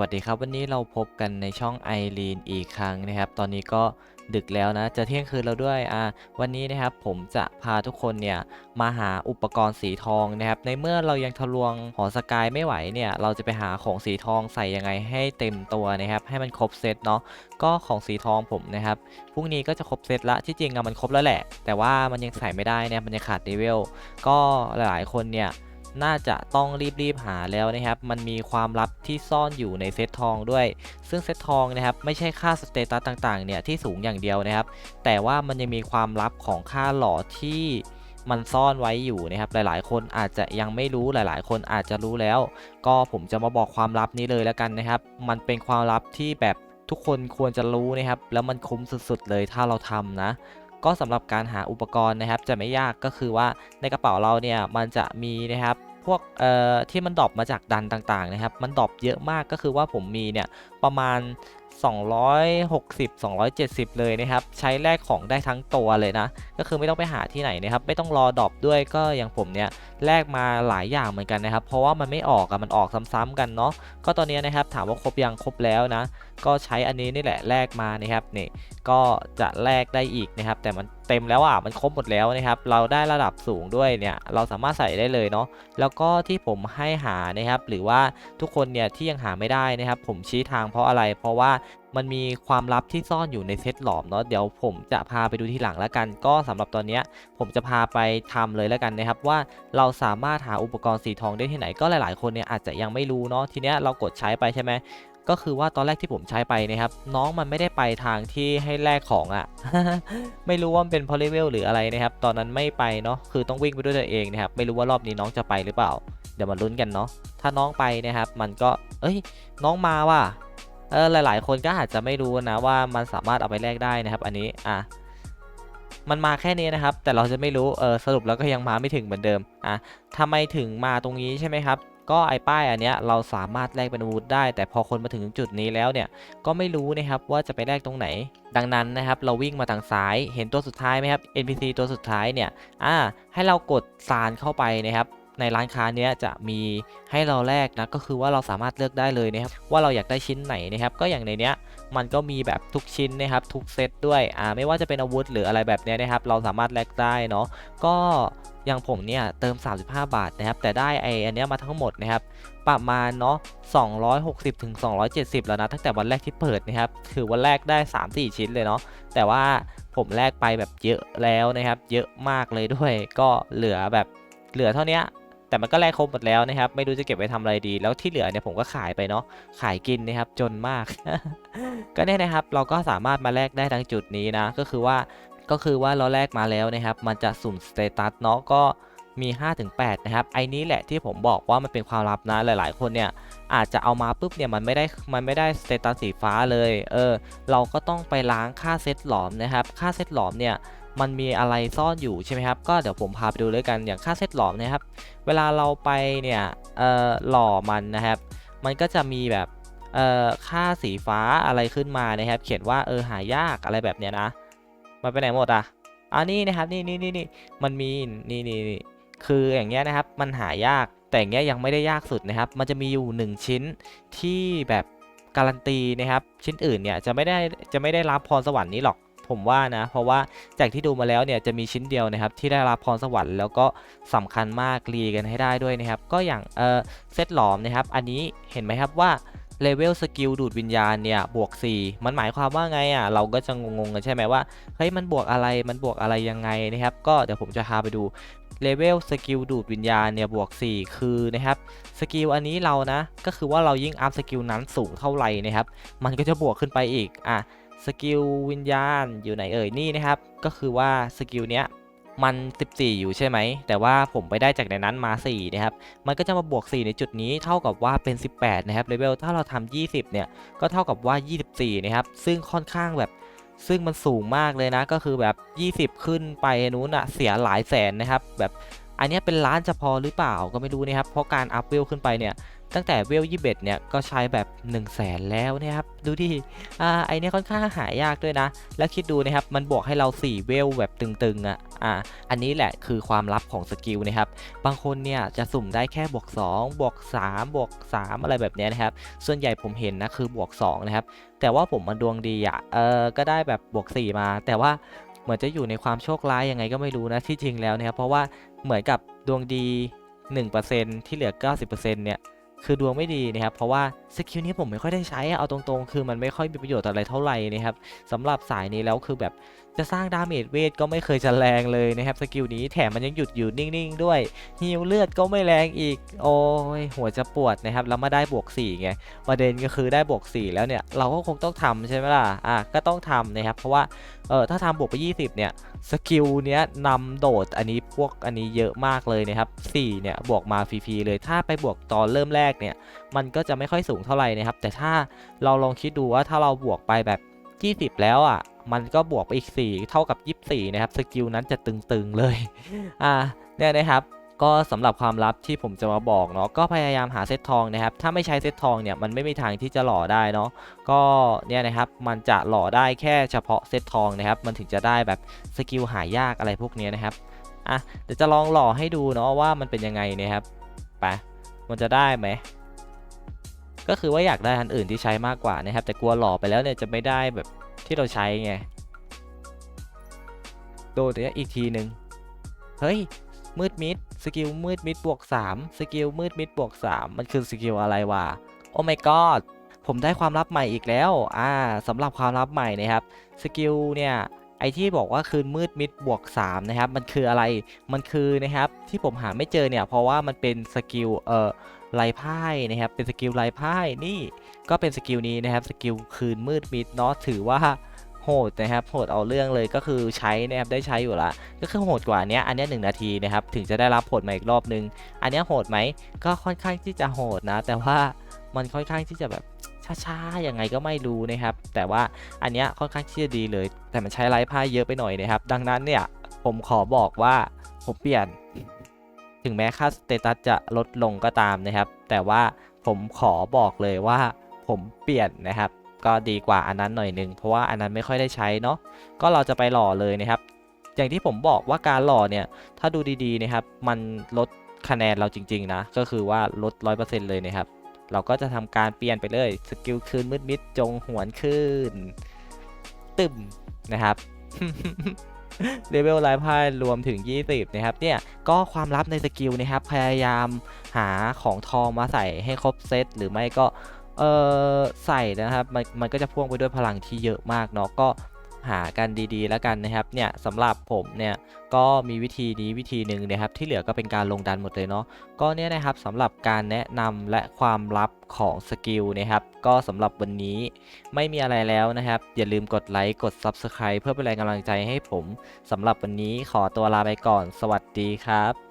วัสดีครับ วันนี้เราพบกันในช่องไอรีนอีกครั้งนะครับ ตอนนี้ก็ดึกแล้วนะ จะเที่ยงคืนแล้วด้วยอ่าวันนี้นะครับผมจะพาทุกคนเนี่ยมาหาอุปกรณ์สีทองนะครับ ในเมื่อเรายังทะลวงหอสกายไม่ไหวเนี่ย เราจะไปหาของสีทองใส่ยังไงให้เต็มตัวนะครับ ให้มันครบเซตเนาะ ก็ของสีทองผมนะครับพรุ่งนี้ก็จะครบเซตละ ที่จริงอะมันครบแล้วแหละ แต่ว่ามันยังใส่ไม่ได้นะมันยังขาดเลเวล ก็หลายๆคนเนี่ย น่าจะต้องรีบๆหาแล้วนะครับ มันมีความลับที่ซ่อนอยู่ในเซตทองด้วย ซึ่งเซตทองนะครับไม่ใช่ค่าสเตตัสต่างๆเนี่ยที่สูงอย่างเดียวนะครับ แต่ว่ามันยังมีความลับของค่าหล่อที่มันซ่อนไว้อยู่นะครับ หลายๆ คนอาจจะยังไม่รู้ หลายๆ คนอาจจะรู้แล้ว ก็ผมจะมาบอกความลับนี้เลยแล้วกันนะครับ มันเป็นความลับที่แบบทุกคนควรจะรู้นะครับ แล้วมันคุ้มสุดๆเลยถ้าเราทำนะ ก็สำหรับการหาอุปกรณ์นะครับ จะไม่ยากก็คือว่าในกระเป๋าเราเนี่ยมันจะมีนะครับพวกเอ่อที่มันดรอปมาจากดันต่างๆนะครับ มันดรอปเยอะมากก็คือว่าผมมีเนี่ยประมาณ 260 270 เลยนะครับ ใช้แลกของได้ทั้งตัวเลยนะ ก็คือไม่ต้องไปหาที่ไหนนะครับ ไม่ต้องรอดอบด้วยก็อย่างผมเนี่ยแลกมาหลายอย่างเหมือนกันนะครับ เพราะว่ามันไม่ออกอะมันออกซ้ำๆกันเนาะก็ตอนนี้นะครับถามว่าครบยังครบแล้วนะ ก็ใช้อันนี้นี่แหละแลกมานะครับนี่ก็จะแลกได้อีกนะครับ แต่มัน เต็มแล้วอะมันครบหมดแล้วนะครับ เราได้ระดับสูงด้วยเนี่ยเราสามารถใส่ได้เลยเนาะแล้วก็ที่ผมให้หานะครับ หรือว่าทุกคนเนี่ยที่ยังหาไม่ได้นะครับ ผมชี้ทางเพราะอะไร เพราะว่ามันมีความลับที่ซ่อนอยู่ในเซตหลอมเนาะเดี๋ยวผมจะพาไปดูทีหลังแล้วกัน ก็สำหรับตอนเนี้ยผมจะพาไปทำเลยแล้วกันนะครับ ว่าเราสามารถหาอุปกรณ์สีทองได้ที่ไหนก็หลาย ๆ คนเนี่ยอาจจะยังไม่รู้เนาะทีเนี้ยเรากดใช้ไปใช่ไหม ก็คือว่าตอนแรกที่ผมใช้ไปนะครับ น้องมันไม่ได้ไปทางที่ให้แลกของอะ่ะ ไม่รู้ว่ามันเป็นพราะเลเวลหรืออะไรนะครับ ตอนนั้นไม่ไปเนาะคือต้องวิ่งไปด้วยตัวเองนะครับ ไม่รู้ว่ารอบนี้น้องจะไปหรือเปล่า เดี๋ยวมาลุ้นกันเนาะถ้าน้องไปนะครับ มันก็ เอ้ย น้องมาว่ะเออหลาย ๆ คนก็อาจจะไม่รู้นะว่ามันสามารถเอาไปแลกได้นะครับ อันนี้อะมันมาแค่นี้นะครับ แต่เราจะไม่รู้เออสรุปแล้วก็ยังมาไม่ถึงเหมือนเดิมอะทำไมถึงมาตรงนี้ใช่ไหมครับ ก็ไอ้ป้ายอันเนี้ยเราสามารถแลกเป็นอาวุธได้ แต่พอคนมาถึงจุดนี้แล้วเนี่ยก็ไม่รู้นะครับว่าจะไปแลกตรงไหน ดังนั้นนะครับเราวิ่งมาทางซ้ายเห็นตัวสุดท้ายไหมครับ NPC ตัวสุดท้ายเนี่ยอ่าให้เรากดสารเข้าไปนะครับ ในร้านค้าเนี้ยจะมีให้เราแลกนะก็คือว่าเราสามารถเลือกได้เลยนะครับว่าเราอยากได้ชิ้นไหนนะครับก็อย่างในเนี้ยมันก็มีแบบทุกชิ้นนะครับทุกเซตด้วยอ่าไม่ว่าจะเป็นอาวุธหรืออะไรแบบเนี้ยนะครับเราสามารถแลกได้เนาะก็อย่างผมเนี่ยเติม 35 บาทนะครับแต่ได้ไออันเนี้ยมาทั้งหมดนะครับประมาณเนาะ260ถึง270 แล้วนะตั้งแต่วันแรกที่เปิดนะครับถือวันแรกได้ 3-4 ชิ้นเลยเนาะแต่ว่าผมแลกไปแบบเยอะแล้วนะครับ เยอะมากเลยด้วยก็เหลือแบบเหลือเท่านี้ แต่มันก็แลกครบหมดแล้วนะครับ ไม่รู้จะเก็บไว้ทำอะไรดี แล้วที่เหลือเนี่ยผมก็ขายไปเนาะ ขายกินนะครับ จนมาก ก็เนี่ยนะครับ เราก็สามารถมาแลกได้ทั้งจุดนี้นะ ก็คือว่า ก็คือว่าเราแลกมาแล้วนะครับ มันจะสุ่มสเตตัสเนาะ ก็มี5-8นะครับ ไอ้นี้แหละที่ผมบอกว่ามันเป็นความลับนะ หลาย ๆ คนเนี่ยอาจจะเอามาปุ๊บเนี่ยมันไม่ได้ มันไม่ได้สเตตัสสีฟ้าเลย เออ เราก็ต้องไปล้างค่าเซตหลอมนะครับ ค่าเซตหลอมเนี่ย มันมีอะไรซ่อนอยู่ใช่ไหมครับก็เดี๋ยวผมพาไปดูเลยกันอย่างค่าเซตหลอมนะครับ เวลาเราไปเนี่ยหล่อมันนะครับ มันก็จะมีแบบค่าสีฟ้าอะไรขึ้นมานะครับ เขียนว่าเออหายากอะไรแบบเนี้ยนะมันไปไหนหมดอะอันนี้นะครับนี่นี่นี่นี่มันมีนี่นี่นี่คืออย่างเงี้ยนะครับมันหายากแต่อย่างเงี้ยยังไม่ได้ยากสุดนะครับ มันจะมีอยู่ 1 ชิ้นที่แบบการันตีนะครับ ชิ้นอื่นเนี่ยจะไม่ได้จะไม่ได้รับพรสวรรค์นี้หรอก ผมว่านะ เพราะว่าจากที่ดูมาแล้วเนี่ยจะมีชิ้นเดียวนะครับที่ได้รับพรสวรรค์แล้วก็สำคัญมากรีกันให้ได้ด้วยนะครับ ก็อย่างเออเซตหลอมนะครับอันนี้เห็นไหมครับว่าเลเวลสกิลดูดวิญญาณเนี่ยบวก 4 มันหมายความว่าไงอะเราก็จะงงๆกันใช่ไหมว่าเฮ้ยมันบวกอะไรมันบวกอะไรยังไงนะครับ ก็เดี๋ยวผมจะพาไปดูเลเวลสกิลดูดวิญญาณเนี่ยบวก 4 คือนะครับสกิลอันนี้เรานะ ก็คือว่าเรายิ่งอัพสกิลนั้นสูงเท่าไหร่นะครับ มันก็จะบวกขึ้นไปอีกอะ สกิลวิญญาณอยู่ไหนเอ่ยนี่นะครับ ก็คือว่าสกิลเนี้ยมัน 14 อยู่ใช่ไหม แต่ว่าผมไปได้จากในนั้นมา 4 นะครับ มันก็จะมาบวก 4 ในจุดนี้เท่ากับว่าเป็น 18 นะครับเลเวลถ้าเราทำ20 เนี่ย ก็เท่ากับว่า 24 นะครับ ซึ่งค่อนข้างแบบ ซึ่งมันสูงมากเลยนะ ก็คือแบบ 20 ขึ้นไปนู้นอะเสียหลายแสนนะครับ แบบ อันนี้เป็นล้านจะพอหรือเปล่าก็ไม่รู้นะครับ เพราะการอัพเวลขึ้นไปเนี่ย ตั้งแต่เวลยี่เเนี่ยก็ใช้แบบ1นึ่งแสนแล้วนะครับดูดิอ่าไอเนี้ยค่อนข้างหายากด้วยนะ แล้วคิดดูนะครับมันบวกให้เรา 4 เวลแบบตึงๆอะ่ะอ่าอันนี้แหละคือความลับของสกิลนะครับบางคนเนี่ยจะสุ่มได้แค่บวก2บวก3บวก3 อะไรแบบเนี้ยนะครับส่วนใหญ่ผมเห็นนะคือบวก2นะครับแต่ว่าผมมันดวงดีอะ่ะเออก็ได้แบบบวก 4 มา แต่ว่าเหมือนจะอยู่ในความโชคร้ายยังไงก็ไม่รู้นะที่จริงแล้วนะครับเพราะว่าเหมือนกับดวงดี 1%ที่เหลือ 90%เนี่ย คือดวงไม่ดีนะครับ เพราะว่าสกิลนี้ผมไม่ค่อยได้ใช้เอาตรงๆ คือมันไม่ค่อยมีประโยชน์อะไรเท่าไหร่นะครับสำหรับสายนี้แล้วคือแบบ จะสร้างดาเมจเวทก็ไม่เคยจะแรงเลยนะครับสกิลนี้แถมมันยังหยุดอยู่นิ่งๆด้วยฮิวเลือดก็ไม่แรงอีก โอ้ยหัวจะปวดนะครับแล้วมาได้บวก4ไงประเด็นก็คือได้บวก4แล้วเนี่ยเราก็คงต้องทำใช่ไหมล่ะอะก็ต้องทำนะครับเพราะว่าเออถ้าทำบวกไป 20 เนี่ยสกิลเนี้ยนำโดดอันนี้พวกอันนี้เยอะมากเลยนะครับ4เนี่ยบวกมาฟรีๆเลยถ้าไปบวกตอนเริ่มแรกเนี่ยมันก็จะไม่ค่อยสูงเท่าไหร่นะครับแต่ถ้าเราลองคิดดูว่าถ้าเราบวกไปแบบ 20 แล้วอะ มันก็บวกไปอีก 4 เท่ากับ 24 นะครับ สกิลนั้นจะตึง ๆ เลย อ่า เนี่ยนะครับ ก็สำหรับความลับที่ผมจะมาบอกเนาะ ก็พยายามหาเซตทองนะครับ ถ้าไม่ใช้เซตทองเนี่ยมันไม่มีทางที่จะหล่อได้เนาะ ก็เนี่ยนะครับ มันจะหล่อได้แค่เฉพาะเซตทองนะครับ มันถึงจะได้แบบสกิลหายากอะไรพวกนี้นะครับ อะ เดี๋ยวจะลองหล่อให้ดูเนาะว่ามันเป็นยังไงนะครับ ไป มันจะได้ไหมก็คือว่าอยากได้อันอื่นที่ใช้มากกว่านะครับ แต่กลัวหล่อไปแล้วเนี่ยจะไม่ได้แบบ ที่เราใช้ไง โดนเนี่ยอีกทีหนึ่งเฮ้ย มืดมิด สกิลมืดมิดบวก 3 สกิลมืดมิดบวก 3 มันคือสกิลอะไรวะ โอ้ my god ผมได้ความลับใหม่อีกแล้ว อ่าสำหรับความลับใหม่นะครับ สกิลเนี่ย ไอที่บอกว่าคืนมืดมิดบวก3นะครับมันคืออะไรมันคือนะครับที่ผมหาไม่เจอเนี่ยเพราะว่ามันเป็นสกิลเอ่อลายพ่ยนะครับเป็นสกิลลายพ่ยนี่ก็เป็นสกิลนี้นะครับสกิลคืนมืดมิดเนาะถือว่าโหดนะครับโหดเอาเรื่องเลยก็คือใช้นะครับได้ใช้อยู่ละก็คือโหดกว่านเนี้ยอันนี้หนึ่งนาทีนะครับถึงจะได้รับผลมาอีกรอบนึง อันนี้โหดไหมก็ค่อนข้างที่จะโหดนะ แต่ว่ามันค่อนข้างที่จะแบบ ช้าๆยังไงก็ไม่รู้นะครับ แต่ว่าอันเนี้ยค่อนข้างที่จะดีเลย แต่มันใช้ไลฟ์ไพ่เยอะไปหน่อยนะครับ ดังนั้นเนี่ยผมขอบอกว่าผมเปลี่ยน ถึงแม้ค่าสเตตัสจะลดลงก็ตามนะครับ แต่ว่าผมขอบอกเลยว่าผมเปลี่ยนนะครับ ก็ดีกว่าอันนั้นหน่อยนึงเพราะว่าอันนั้นไม่ค่อยได้ใช้เนาะก็เราจะไปหล่อเลยนะครับ อย่างที่ผมบอกว่าการหล่อเนี่ยถ้าดูดีๆนะครับ มันลดคะแนนเราจริง ๆ นะ ก็คือว่าลด 100%เลยนะครับ เราก็จะทำการเปลี่ยนไปเลยสกิลคืนมืดมิดจงหวนขึ้นตึมนะครับเลเวลไลฟ์ไพ่รวมถึง 20 นะครับ เนี่ยก็ความลับในสกิลนะครับ พยายามหาของทองมาใส่ให้ครบเซตหรือไม่ก็เออใส่นะครับ มันมันก็จะพ่วงไปด้วยพลังที่เยอะมากเนาะก็ หากันดีๆ แล้วกันนะครับเนี่ยสำหรับผมเนี่ยก็มีวิธีนี้วิธีหนึ่งนะครับที่เหลือก็เป็นการลงดันหมดเลยเนาะก็เนี่ยนะครับสำหรับการแนะนำและความลับของสกิลนะครับก็สำหรับวันนี้ไม่มีอะไรแล้วนะครับ อย่าลืมกดไลค์กด Subscribe เพื่อเป็นแรงกำลังใจให้ผมสำหรับวันนี้ขอตัวลาไปก่อน สวัสดีครับ